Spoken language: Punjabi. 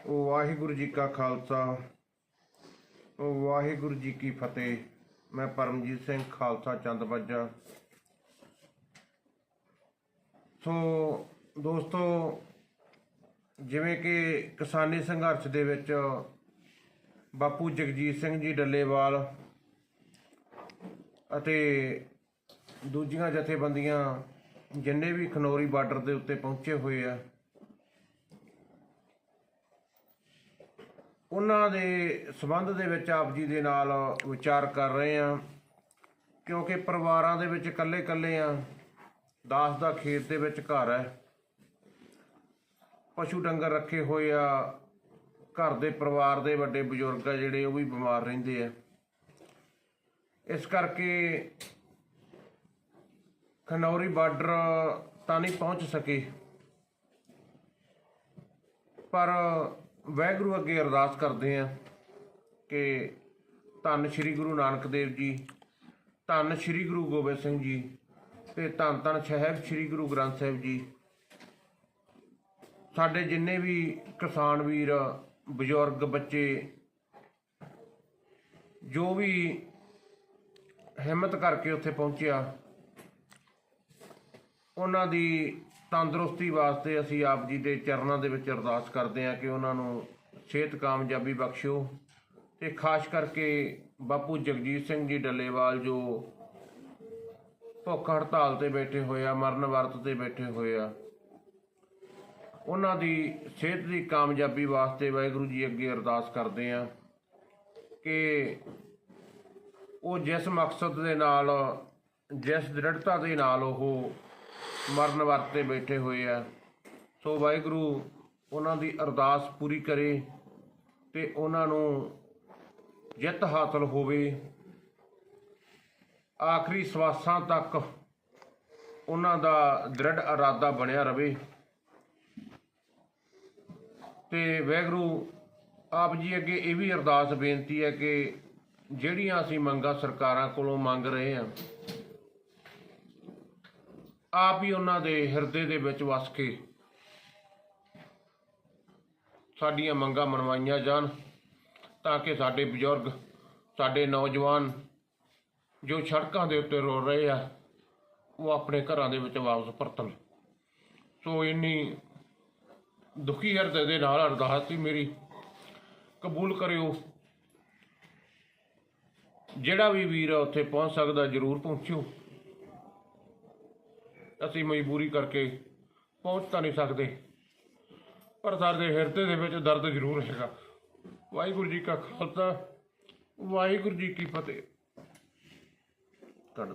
ਵਾਹਿਗੁਰੂ ਜੀ ਕਾ ਖਾਲਸਾ। ਵਾਹਿਗੁਰੂ ਜੀ ਕੀ ਫਤਿਹ। ਮੈਂ ਪਰਮਜੀਤ ਸਿੰਘ ਖਾਲਸਾ ਚੰਦ ਬੱਜਾ ਸੋ ਦੋਸਤੋ, ਜਿਵੇਂ ਕਿ ਕਿਸਾਨੀ ਸੰਘਰਸ਼ ਦੇ ਵਿੱਚ ਬਾਪੂ ਜਗਜੀਤ ਸਿੰਘ ਜੀ ਡੱਲੇਵਾਲ ਅਤੇ ਦੂਜੀਆਂ ਜਥੇਬੰਦੀਆਂ ਜਿੰਨੇ ਵੀ ਖਨੌਰੀ ਬਾਰਡਰ ਦੇ ਉੱਤੇ ਪਹੁੰਚੇ ਹੋਏ ਆ ਉਹਨਾਂ ਦੇ ਸਬੰਧ ਦੇ ਵਿੱਚ ਆਪ ਜੀ ਦੇ ਨਾਲ ਵਿਚਾਰ ਕਰ ਰਹੇ ਆ ਕਿਉਂਕਿ ਪਰਿਵਾਰਾਂ ਦੇ ਵਿੱਚ ਇਕੱਲੇ-ਇਕੱਲੇ ਆ ਦਾਸ ਦਾ ਖੇਤ ਦੇ ਵਿੱਚ ਘਰ ਹੈ। ਪਸ਼ੂ ਡੰਗਰ ਰੱਖੇ ਹੋਏ ਆ। ਘਰ ਦੇ ਪਰਿਵਾਰ ਦੇ ਵੱਡੇ ਬਜ਼ੁਰਗ ਆ ਜਿਹੜੇ, ਉਹ ਵੀ ਬਿਮਾਰ ਰਹਿੰਦੇ ਆ। ਇਸ ਕਰਕੇ ਖਨੌਰੀ ਬਾਰਡਰ ਤਾਂ ਨਹੀਂ ਪਹੁੰਚ ਸਕੇ। ਪਰ ਵਾਹਿਗੁਰੂ ਅੱਗੇ ਅਰਦਾਸ ਕਰਦੇ ਆ ਕਿ ਧੰਨ ਸ੍ਰੀ ਗੁਰੂ ਨਾਨਕ ਦੇਵ ਜੀ, ਧੰਨ ਸ੍ਰੀ ਗੁਰੂ ਗੋਬਿੰਦ ਸਿੰਘ ਜੀ ਤੇ ਧੰਨ ਧੰਨ ਸਾਹਿਬ ਸ੍ਰੀ ਗੁਰੂ ਗ੍ਰੰਥ ਸਾਹਿਬ ਜੀ। ਸਾਡੇ ਜਿੰਨੇ ਵੀ ਕਿਸਾਨ ਵੀਰ, ਬਜ਼ੁਰਗ ਬੱਚੇ, ਜੋ ਵੀ ਹਿੰਮਤ ਕਰਕੇ ਉੱਥੇ ਪਹੁੰਚਿਆ, ਉਹਨਾਂ ਦੀ ਤੰਦਰੁਸਤੀ ਵਾਸਤੇ ਅਸੀਂ ਆਪ ਜੀ ਦੇ ਚਰਨਾਂ ਦੇ ਵਿੱਚ ਅਰਦਾਸ ਕਰਦੇ ਹਾਂ ਕਿ ਉਹਨਾਂ ਨੂੰ ਸਿਹਤ ਕਾਮਯਾਬੀ ਬਖਸ਼ੋ ਤੇ ਖਾਸ ਕਰਕੇ ਬਾਪੂ ਜਗਜੀਤ ਸਿੰਘ ਜੀ ਡੱਲੇਵਾਲ ਜੋ ਭੁੱਖ ਹੜਤਾਲ ਤੇ ਬੈਠੇ ਹੋਏ ਆ, ਮਰਨ ਵਰਤ ਤੇ ਬੈਠੇ ਹੋਏ ਆ, ਉਹਨਾਂ ਦੀ ਸਿਹਤ ਦੀ ਕਾਮਯਾਬੀ ਵਾਸਤੇ ਵਾਹਿਗੁਰੂ ਜੀ ਅੱਗੇ ਅਰਦਾਸ ਕਰਦੇ ਆ ਕਿ ਉਹ ਜਿਸ ਮਕਸਦ ਦੇ ਨਾਲ, ਜਿਸ ਦ੍ਰਿੜਤਾ ਦੇ ਨਾਲ ਉਹ ਮਰਨ ਵਰਤੇ ਬੈਠੇ ਹੋਏ ਆ। ਸੋ ਵਾਹਿਗੁਰੂ, ਉਹਨਾਂ ਦੀ ਅਰਦਾਸ ਪੂਰੀ ਕਰੇ ਤੇ ਉਹਨਾਂ ਨੂੰ ਜਿੱਤ ਹਾਸਲ ਹੋਵੇ। ਆਖਰੀ ਸਵਾਸਾਂ ਤੱਕ ਉਹਨਾਂ ਦਾ ਦ੍ਰਿੜ ਇਰਾਦਾ ਬਣਿਆ ਰਵੇ। ਤੇ ਵਾਹਿਗੁਰੂ, ਆਪ ਜੀ ਅੱਗੇ ਇਹ ਵੀ ਅਰਦਾਸ ਬੇਨਤੀ ਹੈ ਕਿ ਜਿਹੜੀਆਂ ਅਸੀਂ ਮੰਗਾਂ ਸਰਕਾਰਾਂ ਕੋਲੋਂ ਮੰਗ ਰਹੇ ਹਾਂ ਆਪ ਹੀ ਉਹਨਾਂ ਦੇ ਹਿਰਦੇ ਦੇ ਵਿੱਚ ਵਸ ਕੇ ਸਾਡੀਆਂ ਮੰਗਾਂ ਮਨਵਾਈਆਂ ਜਾਣ ਤਾਂ ਕਿ ਸਾਡੇ ਬਜ਼ੁਰਗ, ਸਾਡੇ ਨੌਜਵਾਨ ਜੋ ਸੜਕਾਂ ਦੇ ਉੱਤੇ ਰੋ ਰਹੇ ਆ, ਉਹ ਆਪਣੇ ਘਰਾਂ ਦੇ ਵਿੱਚ ਵਾਪਸ ਪਰਤਣ। ਸੋ ਇੰਨੀ ਦੁਖੀ ਹਿਰਦੇ ਦੇ ਨਾਲ ਅਰਦਾਸ ਸੀ ਮੇਰੀ ਕਬੂਲ ਕਰਿਓ। ਜਿਹੜਾ ਵੀ ਵੀਰ ਉੱਥੇ ਪਹੁੰਚ ਸਕਦਾ, ਜਰੂਰ ਪਹੁੰਚਿਓ। ਅਸੀਂ ਮਜਬੂਰੀ ਕਰਕੇ ਪਹੁੰਚ ਤਾਂ ਨਹੀਂ ਸਕਦੇ। ਪਰ ਸਾਡੇ ਹਿਰਦੇ ਦੇ ਵਿੱਚ ਦਰਦ ਜ਼ਰੂਰ ਹੈਗਾ। ਵਾਹਿਗੁਰੂ ਜੀ ਕਾ ਖਾਲਸਾ, ਵਾਹਿਗੁਰੂ ਜੀ ਕੀ ਫਤਿਹ। ਕੱਢ